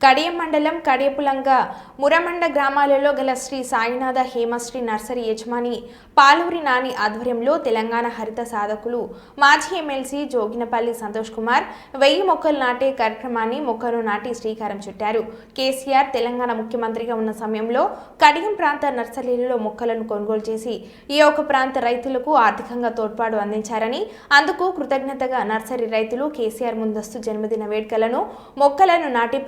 కడియం మండలం కడియపులంగ మురమండ గ్రామాలలో గల శ్రీ సాయినాథ హేమశ్రీ నర్సరీ యజమాని పాలూరి నాని ఆధ్వర్యంలో తెలంగాణ హరిత సాధకులు మాజీ ఎమ్మెల్సీ జోగినపల్లి సంతోష్ కుమార్ వెయ్యి మొక్కలు నాటే కార్యక్రమాన్ని మొక్కలు నాటి శ్రీకారం చుట్టారు. కేసీఆర్ తెలంగాణ ముఖ్యమంత్రిగా ఉన్న సమయంలో కడియం ప్రాంత నర్సరీలలో మొక్కలను కొనుగోలు చేసి ఈ ఒక ప్రాంత రైతులకు ఆర్థికంగా తోడ్పాటు అందించారని అందుకు కృతజ్ఞతగా నర్సరీ రైతులు కేసీఆర్ ముందస్తు జన్మదిన వేడుకలను మొక్కలను నాటి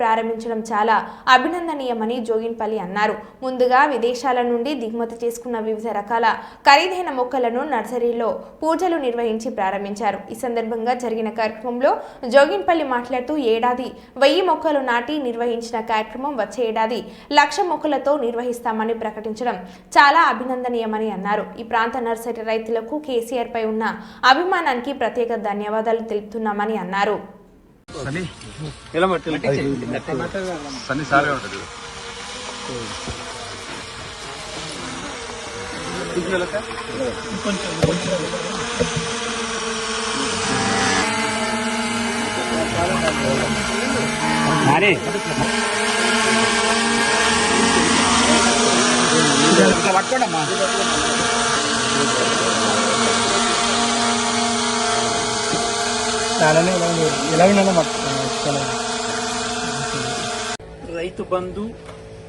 ప్రారంభించడం చాలా అభినందనీయమని జోగిన్పల్లి అన్నారు. ముందుగా విదేశాల నుండి దిగుమతి చేసుకున్న వివిధ రకాల ఖరీదైన మొక్కలను నర్సరీలో పూజలు నిర్వహించి ప్రారంభించారు. ఈ సందర్భంగా జరిగిన కార్యక్రమంలో జోగిన్పల్లి మాట్లాడుతూ ఏడాది వెయ్యి మొక్కలు నాటి నిర్వహించిన కార్యక్రమం వచ్చే ఏడాది లక్ష మొక్కలతో నిర్వహిస్తామని ప్రకటించడం చాలా అభినందనీయమని అన్నారు. ఈ ప్రాంత నర్సరీ రైతులకు కేసీఆర్ పై ఉన్న అభిమానానికి ప్రత్యేక ధన్యవాదాలు తెలుపుతున్నామని అన్నారు. సన్నీ? సారే ఉంటుంది. పట్టుకోండమ్మా. చాలానే రైతు బంధు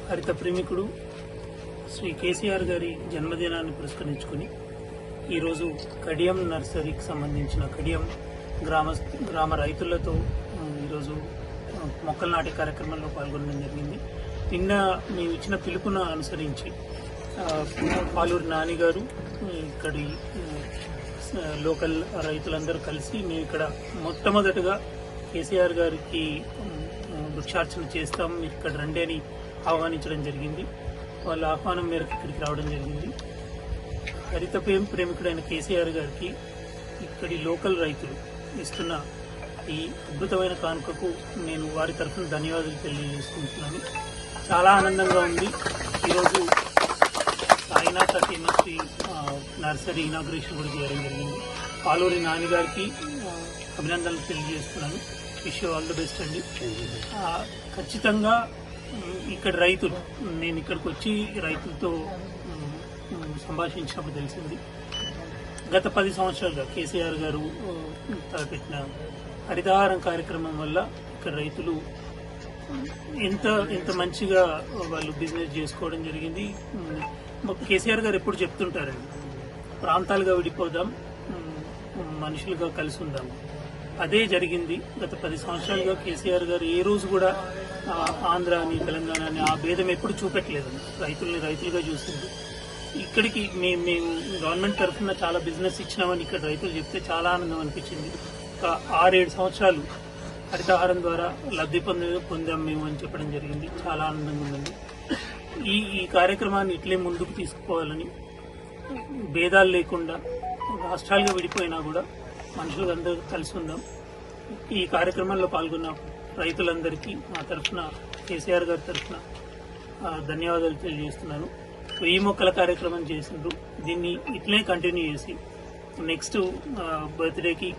హరిత ప్రేమికుడు శ్రీ కేసీఆర్ గారి జన్మదినాన్ని పురస్కరించుకుని ఈరోజు కడియం నర్సరీకి సంబంధించిన కడియం గ్రామ గ్రామ రైతులతో ఈరోజు మొక్కలు నాటే కార్యక్రమంలో పాల్గొనడం జరిగింది. నిన్న మేము ఇచ్చిన పిలుపును అనుసరించి పాలూరు నాని గారు ఇక్కడి లోకల్ రైతులందరూ కలిసి మేము ఇక్కడ మొట్టమొదటగా కేసీఆర్ గారికి వృక్షార్చన చేస్తాం మీరు ఇక్కడ రండి అని ఆహ్వానించడం జరిగింది. వాళ్ళ ఆహ్వానం మేరకు ఇక్కడికి రావడం జరిగింది. హరిత ప్రేమ ప్రేమికుడైన కేసీఆర్ గారికి ఇక్కడి లోకల్ రైతులు ఇస్తున్న ఈ అద్భుతమైన కానుకకు నేను వారి తరఫున ధన్యవాదాలు తెలియజేసుకుంటున్నాను. చాలా ఆనందంగా ఉంది. ఈరోజు సాయినాథ కెమిస్ట్రీ నర్సరీ ఇనాగ్రేషన్ కూడా చేయడం జరిగింది. పాలూరి నాన్నగారికి అభినందనలు తెలియజేస్తున్నాను. విష్ ఆల్ ది బెస్ట్ అండి. ఖచ్చితంగా ఇక్కడ రైతులు నేను ఇక్కడికి వచ్చి రైతులతో సంభాషించినప్పుడు తెలిసింది. గత పది సంవత్సరాలుగా కేసీఆర్ గారు తలపెట్టిన హరితహారం కార్యక్రమం వల్ల ఇక్కడ రైతులు ఎంత ఎంత మంచిగా వాళ్ళు బిజినెస్ చేసుకోవడం జరిగింది. కేసీఆర్ గారు ఎప్పుడు చెప్తుంటారండి? ప్రాంతాలుగా విడిపోదాం మనుషులుగా కలిసి ఉందాం. అదే జరిగింది గత పది సంవత్సరాలుగా కేసీఆర్ గారు ఏ రోజు కూడా ఆంధ్ర అని తెలంగాణ అని ఆ భేదం ఎప్పుడు చూపెట్టలేదు రైతుల్ని రైతులుగా చూసింది. ఇక్కడికి మేము మేము గవర్నమెంట్ తరఫున చాలా బిజినెస్ ఇచ్చినామని ఇక్కడ రైతులు చెప్తే చాలా ఆనందం అనిపించింది. ఒక ఆరేడు సంవత్సరాలు హరితహారం ద్వారా లబ్ధి పొంది పొందాం మేము అని చెప్పడం జరిగింది. చాలా ఆనందంగా ఉందండి. ఈ ఈ కార్యక్రమాన్ని ఇట్లే ముందుకు తీసుకుపోవాలని భేదాలు లేకుండా రాష్ట్రాలుగా విడిపోయినా కూడా మనుషులు అందరూ కలిసి ఉందాం. ఈ కార్యక్రమంలో పాల్గొన్న రైతులందరికీ మా తరఫున కేసీఆర్ గారి తరఫున ధన్యవాదాలు తెలియజేస్తున్నాను. వెయ్యి మొక్కల కార్యక్రమం చేసిండ్రు. దీన్ని ఇట్లే కంటిన్యూ చేసి నెక్స్ట్ బర్త్డేకి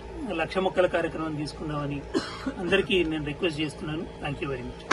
లక్ష మొక్కల కార్యక్రమం తీసుకుందామని అందరికీ నేను రిక్వెస్ట్ చేస్తున్నాను. Thank you very much.